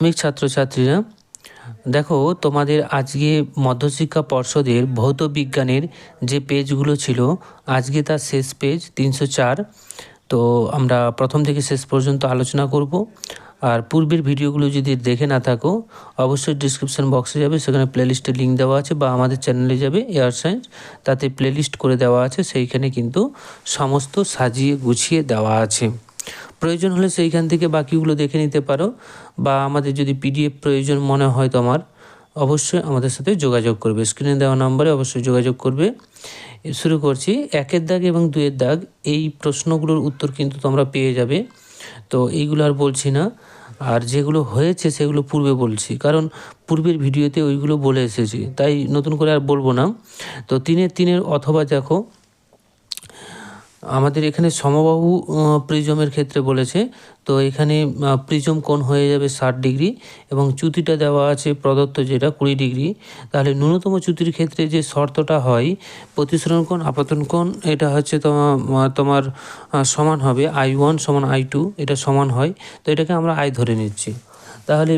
প্রাথমিক ছাত্রছাত্রীরা, দেখো তোমাদের আজকে মধ্যশিক্ষা পর্ষদের ভৌত বিজ্ঞানের যে পেজগুলো ছিল, আজকে তার শেষ পেজ তিনশো চার। তো আমরা প্রথম থেকে শেষ পর্যন্ত আলোচনা করব। আর পূর্বের ভিডিওগুলো যদি দেখে না থাকো, অবশ্যই ডিসক্রিপশন বক্সে যাবে, সেখানে প্লেলিস্টের লিঙ্ক দেওয়া আছে বা আমাদের চ্যানেলে যাবে এয়ার সায়েন্স তাতে প্লেলিস্ট করে দেওয়া আছে, সেইখানে কিন্তু সমস্ত সাজিয়ে গুছিয়ে দেওয়া আছে। প্রয়োজন হলে সেইখান থেকে বাকিগুলো দেখে নিতে পারো বা আমাদের যদি পিডিএফ প্রয়োজন মনে হয় তোমার, অবশ্যই আমাদের সাথে যোগাযোগ করবে। স্ক্রিনে দেওয়া নম্বরে অবশ্যই যোগাযোগ করবে। শুরু করছি, একের দাগ এবং দুয়ের দাগ, এই প্রশ্নগুলোর উত্তর কিন্তু তোমরা পেয়ে যাবে। তো এইগুলো আর বলছি না, আর যেগুলো হয়েছে সেগুলো পূর্বে বলছি, কারণ পূর্বের ভিডিওতে ওইগুলো বলে এসেছি, তাই নতুন করে আর বলব না। তো তিনের তিনের অথবা দেখো আমাদের এখানে সমবাহু প্রিজমের ক্ষেত্রে বলেছে, তো এখানে প্রিজম কোণ হয়ে যাবে ষাট ডিগ্রি এবং চ্যুতিটা দেওয়া আছে প্রদত্ত যেটা কুড়ি ডিগ্রি। তাহলে ন্যূনতম চ্যুতির ক্ষেত্রে যে শর্তটা হয়, প্রতিসরণ কোণ, আপতন কোণ, এটা হচ্ছে তোমার তোমার সমান হবে, আই ওয়ান সমান আই টু, এটা সমান হয়। তো এটাকে আমরা আই ধরে নিচ্ছি। তাহলে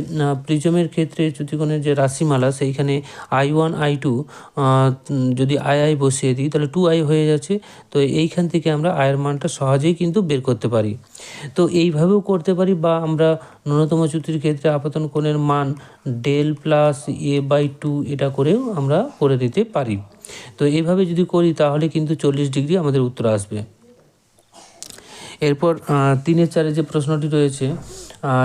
প্রিজমের ক্ষেত্রে চ্যুতিকোণের যে রাশিমালা, সেইখানে আই ওয়ান, আই টু যদি আই আই বসিয়ে দিই, তাহলে টু আই হয়ে যাচ্ছে। তো এইখান থেকে আমরা আয়ের মানটা সহজেই কিন্তু বের করতে পারি। তো এইভাবেও করতে পারি বা আমরা ন্যূনতম চ্যুতির ক্ষেত্রে আপাতন কোণের মান del plus A by two এটা করেও আমরা করে দিতে পারি। তো এইভাবে যদি করি, তাহলে কিন্তু চল্লিশ ডিগ্রি আমাদের উত্তর আসবে। এরপর তিনের চারে যে প্রশ্নটি রয়েছে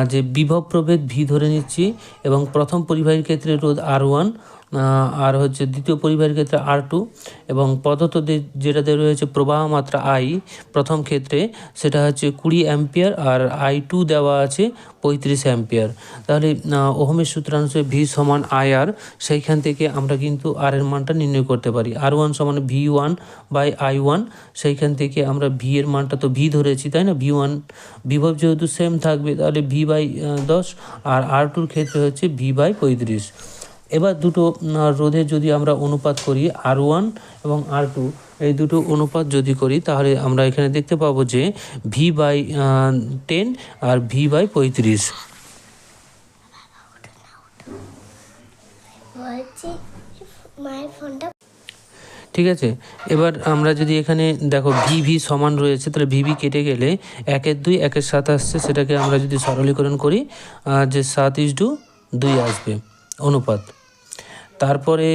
যে বিভব প্রভেদ ভি ধরে নিচ্ছি এবং প্রথম পরিবাহীর ক্ষেত্রে রোধ আর ওয়ান আর হচ্ছে দ্বিতীয় পরিবাহের ক্ষেত্রে আর টু এবং প্রদত্ত যেটাতে রয়েছে প্রবাহ মাত্রা আই প্রথম ক্ষেত্রে সেটা হচ্ছে কুড়ি অ্যাম্পিয়ার আর আই টু দেওয়া আছে পঁয়ত্রিশ অ্যাম্পিয়ার। তাহলে ওহমের সূত্রাংশে ভি সমান আই আর সেইখান থেকে আমরা কিন্তু আর এর মানটা নির্ণয় করতে পারি। আর ওয়ান সমান V one by I one সেইখান থেকে আমরা ভি এর মানটা তো ভি ধরেছি, তাই না? ভি ওয়ান বিভব যেহেতু সেম থাকবে, তাহলে ভি বাই দশ আর আর টুর ক্ষেত্রে হচ্ছে ভি বাই পঁয়ত্রিশ। এবার দুটো রোধের যদি আমরা অনুপাত করি আর ওয়ান এবং আর টু এই দুটো অনুপাত যদি করি তাহলে আমরা এখানে দেখতে পাবো যে ভি বাই টেন আর ভি বাই পঁয়ত্রিশ। ঠিক আছে? এবার আমরা যদি এখানে দেখো ভি ভি সমান রয়েছে তাহলে ভি ভি কেটে গেলে একের দুই একের সাত আসছে। সেটাকে আমরা যদি সরলীকরণ করি যে সাত ইস টু দুই আসবে। অনুপাত। তারপরে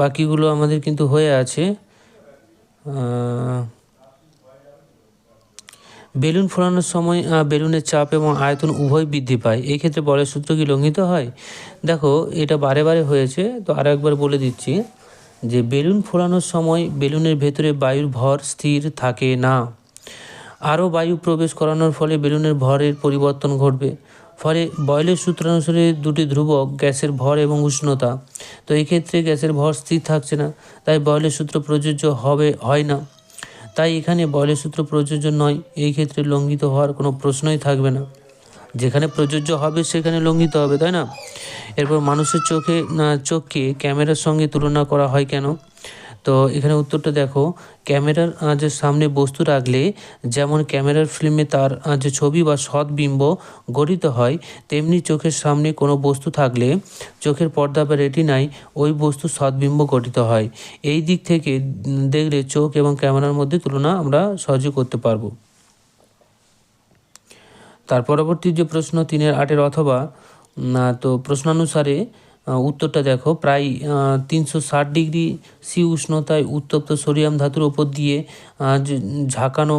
বাকিগুলো আমাদের কিন্তু হয়ে আছে বেলুন ফোলানোর সময় বেলুনের চাপ এবং আয়তন উভয় বৃদ্ধি পায়। এই ক্ষেত্রে বলের সূত্র কি লঙ্ঘিত হয়? দেখো, এটা বারে বারে হয়েছে, তো আরও একবার বলে দিচ্ছি যে বেলুন ফোলানোর সময় বেলুনের ভেতরে বায়ুর ভর স্থির থাকে না। আরও বায়ু প্রবেশ করানোর ফলে বেলুনের ভরের পরিবর্তন ঘটবে। ফলে বয়লের সূত্রানুসারে দুটি ধ্রুবক গ্যাসের ভর এবং উষ্ণতা। তো এই ক্ষেত্রে গ্যাসের ভর স্থির থাকছে না, তাই বয়লের সূত্র প্রযোজ্য হবে, হয় না। তাই এখানে বয়লের সূত্র প্রযোজ্য নয়, এই ক্ষেত্রে লঙ্ঘিত হওয়ার কোনো প্রশ্নই থাকবে না। যেখানে প্রযোজ্য হবে, সেখানে লঙ্ঘিত হবে, তাই না? এরপর মানুষের চোখে চোখকে ক্যামেরার সঙ্গে তুলনা করা হয় কেন? তো এখানে উত্তরটা দেখো, ক্যামেরার যে সামনে বস্তু রাখলে, যেমন ক্যামেরার ফিল্মে তার যে ছবি বা সৎবিম্ব গঠিত হয়, তেমনি চোখের সামনে কোনো বস্তু থাকলে, চোখের পর্দা বা রেটিনায় ওই বস্তু সৎবিম্ব গঠিত হয়। এই দিক থেকে দেখলে চোখ এবং ক্যামেরার মধ্যে তুলনা আমরা সহজে করতে পারব। তার পরবর্তী যে প্রশ্ন তিনের আটের অথবা তো প্রশ্নানুসারে উত্তরটা দেখো। প্রায় তিনশো ষাট ডিগ্রি সি উষ্ণতায় উত্তপ্ত সোডিয়াম ধাতুর ওপর দিয়ে ঝাঁকানো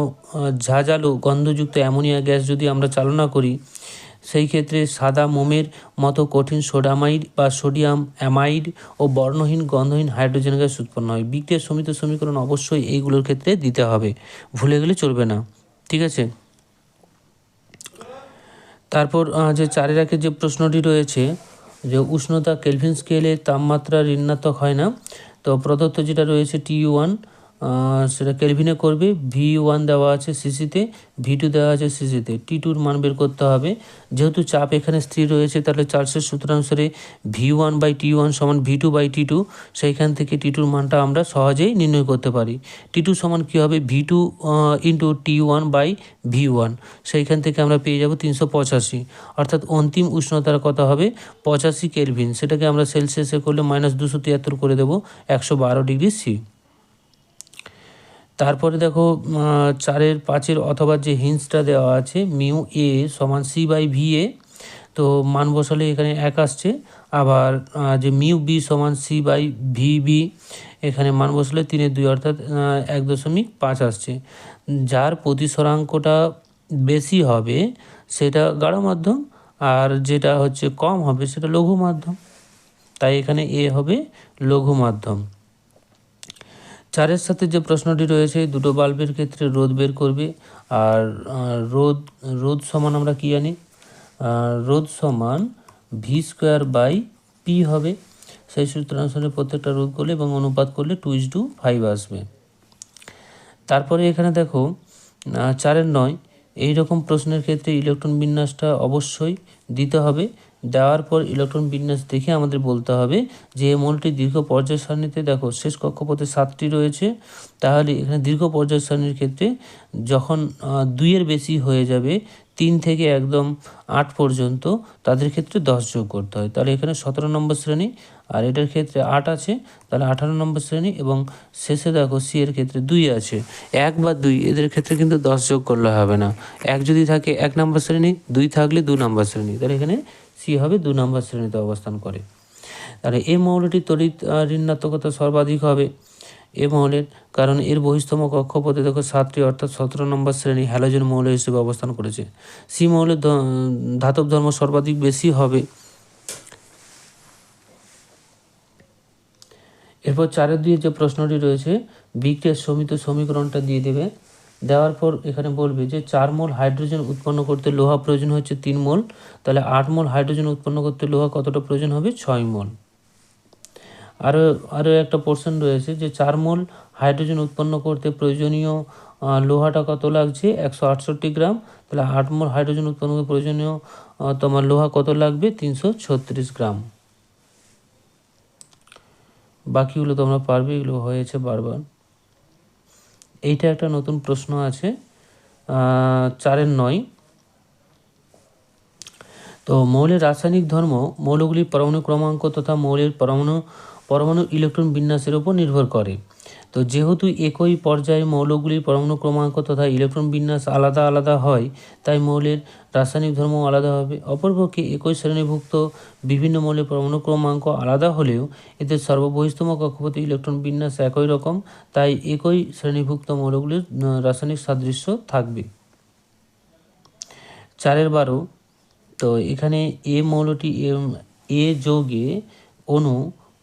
ঝাঁঝালো গন্ধযুক্ত অ্যামোনিয়া গ্যাস যদি আমরা চালনা করি, সেই ক্ষেত্রে সাদা মোমের মতো কঠিন সোডামাইড বা সোডিয়াম অ্যামাইড ও বর্ণহীন গন্ধহীন হাইড্রোজেন গ্যাস উৎপন্ন হয়। বিক্রিয়া সমিত সমীকরণ অবশ্যই এইগুলোর ক্ষেত্রে দিতে হবে। ভুলে গেলে চলবে না। ঠিক আছে? তারপর যে চারের যে প্রশ্নটি রয়েছে যে উষ্ণতা কেলভিন স্কেলে তাপমাত্রা ঋণাত্মক হয় না। তো প্রদত্ত যেটা রয়েছে টি ওয়ান সেটা কেলভিনে করবে ভি ওয়ান দেওয়া আছে সিসিতে ভি টু দেওয়া আছে সিসিতে টি টুর মান বের করতে হবে। যেহেতু চাপ এখানে স্থির রয়েছে, তাহলে চার্লসের সূত্রানুসারে V one by T one সমান V two by T two সেইখান থেকে টি টুর মানটা আমরা সহজেই নির্ণয় করতে পারি। টি টু সমান কী হবে? V two into T one by V one সেইখান থেকে আমরা পেয়ে যাব তিনশো পঁচাশি। অর্থাৎ অন্তিম উষ্ণতার কত হবে পঁচাশি কেলভিন সেটাকে আমরা সেলসিয়াসে করলে মাইনাস দুশো তিয়াত্তর করে দেবো, একশো বারো ডিগ্রি সি তারপরে দেখো চারের পাঁচের অথবা যে হিন্সটা দেওয়া আছে, মিউ এ সমান সি বাই ভি এ, তো মান বসালে এখানে এক আসছে। আবার যে মিউ বি সমান সি বাই ভি বি, এখানে মান বসালে তিনের দুই, অর্থাৎ এক দশমিক পাঁচ আসছে। যার প্রতিসরাঙ্কটা বেশি হবে, সেটা গাঢ় মাধ্যম, আর যেটা হচ্ছে কম হবে, সেটা লঘু মাধ্যম। তাই এখানে এ হবে লঘু মাধ্যম। চারের সাথে যে প্রশ্নটি রয়েছে দুটো বাল্বের ক্ষেত্রে রোদ বের করবে। আর রোদ রোদ সমান আমরা কি জানি? রোদ সমান ভি স্কোয়ার বাই পি হবে। সেই সূত্রানুসারে প্রত্যেকটা রোদ করলে এবং অনুপাত করলে টু ইস টু ফাইভ আসবে। তারপরে এখানে দেখো চারের নয় এই রকম প্রশ্নের ক্ষেত্রে ইলেকট্রন বিন্যাসটা অবশ্যই দিতে হবে। দেওয়ার পর ইলেকট্রন বিন্যাস দেখে আমাদের বলতে হবে যে এই মৌলটি দীর্ঘ পর্যায় সারণীতে দেখো শেষ কক্ষপথে সাতটি রয়েছে। তাহলে এখানে দীর্ঘ পর্যায় সারণীর ক্ষেত্রে যখন দুইয়ের বেশি হয়ে যাবে, তিন থেকে একদম আট পর্যন্ত, তাদের ক্ষেত্রে দশ যোগ করতে হয়। তাহলে এখানে সতেরো নম্বর শ্রেণি, আর এটার ক্ষেত্রে আট আছে, তাহলে আঠারো নম্বর শ্রেণি এবং শেষে দেখো সি এর ক্ষেত্রে দুই আছে। এক বা দুই, এদের ক্ষেত্রে কিন্তু দশ যোগ করলে হবে না। এক যদি থাকে এক নম্বর শ্রেণি, দুই থাকলে দু নম্বর শ্রেণি। তাহলে এখানে সি হবে দু নম্বর শ্রেণীতে অবস্থান করে। তাহলে এই মৌলটির তড়িৎ ঋণাত্মকতা সর্বাধিক হবে। এ মৌলের কারণ এর বহিস্তম কক্ষপথে দেখো সাতটি, অর্থাৎ সতেরো নম্বর শ্রেণি হ্যালোজেন মৌল হিসেবে অবস্থান করেছে। সি মৌলের ধাতব ধর্ম সর্বাধিক বেশি হবে। এরপর চারের দিয়ে যে প্রশ্নটি রয়েছে, বিক্রিয়ার সমিত সমীকরণটা দিয়ে দেবে। দেওয়ার পর এখানে বলবে যে চার মোল হাইড্রোজেন উৎপন্ন করতে লোহা প্রয়োজন হচ্ছে তিন মোল। তাহলে আট মোল হাইড্রোজেন উৎপন্ন করতে লোহা কতটা প্রয়োজন হবে? ছয় মোল। আরও আরও একটা পোর্শন রয়েছে যে চার মোল হাইড্রোজেন উৎপন্ন করতে প্রয়োজনীয় লোহাটা কত লাগছে? একশো আটষট্টি গ্রাম। তাহলে আট মোল হাইড্রোজেন উৎপন্ন করতে প্রয়োজনীয় তোমার লোহা কত লাগবে? তিনশো ছত্রিশ গ্রাম। বাকিগুলো তোমরা পারবে, এগুলো হয়েছে বারবার। এইটা একটা নতুন প্রশ্ন আছে চারের নয়। তো মৌলের রাসায়নিক ধর্ম মৌলগুলির পরমাণু ক্রমাঙ্ক তথা মৌলের পরমাণু পরমাণু ইলেকট্রন বিন্যাসের উপর নির্ভর করে। তো যেহেতু একই পর্যায়ে মৌলগুলির পরমাণু ক্রমাঙ্ক তথা ইলেকট্রন বিন্যাস আলাদা আলাদা হয়, তাই মৌলের রাসায়নিক ধর্ম আলাদা হবে। অপরপক্ষে একই শ্রেণীভুক্ত বিভিন্ন মৌলের পরমাণু ক্রমাঙ্ক আলাদা হলেও এদের সর্ববহিস্তম কক্ষপথে ইলেকট্রন বিন্যাস একই রকম, তাই একই শ্রেণীভুক্ত মৌলগুলির রাসায়নিক সাদৃশ্য থাকবে। চারের বারো, তো এখানে এ মৌলটি এ যৌগে অণু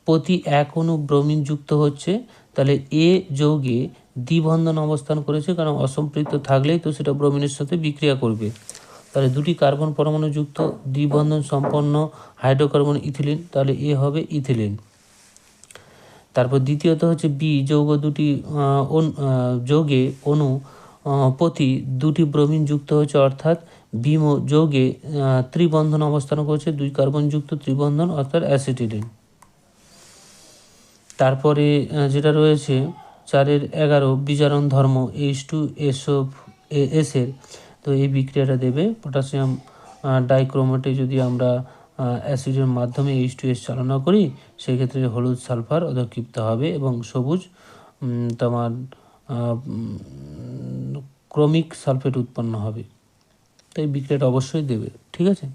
প্রতি এক অণু ব্রোমিন যুক্ত হচ্ছে তাহলে এ যৌগে দ্বিবন্ধন অবস্থান করেছে, কারণ অসম্পৃক্ত থাকলেই তো সেটা ব্রোমিনের সাথে বিক্রিয়া করবে। তাহলে দুটি কার্বন পরমাণু যুক্ত, দ্বিবন্ধন সম্পন্ন হাইড্রোকার্বন ইথিলিন, তাহলে এ হবে ইথিলিন। তারপর দ্বিতীয়ত হচ্ছে বি, যৌগ দুটি যৌগে অণু প্রতি দুটি ব্রোমিন যুক্ত হচ্ছে অর্থাৎ বিম যৌগে ত্রিবন্ধন অবস্থান করছে, দুই কার্বন যুক্ত ত্রিবন্ধন, অর্থাৎ অ্যাসিটিলিন। তারপরে যেটা রয়েছে, চারের এগারো বিজারণ ধর্ম এইচ টু এসও এস এর। তো এই বিক্রিয়াটা দেবে পটাশিয়াম ডাইক্রোমেটে যদি আমরা অ্যাসিডের মাধ্যমে এইচ টু এস চালনা করি, সেক্ষেত্রে হলুদ সালফার অধক্ষিপ্ত হবে এবং সবুজ তোমার ক্রমিক সালফেট উৎপন্ন হবে। তো এই বিক্রিয়াটা অবশ্যই দেবে, ঠিক আছে?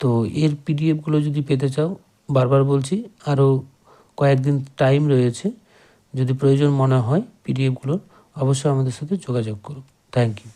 তো এর পিডিএফগুলো যদি পেতে চাও, বারবার বলছি, আরও কয়েকদিন টাইম রয়েছে, যদি প্রয়োজন মনে হয় পিডিএফগুলোর অবশ্যই আমাদের সাথে যোগাযোগ করুন। Thank you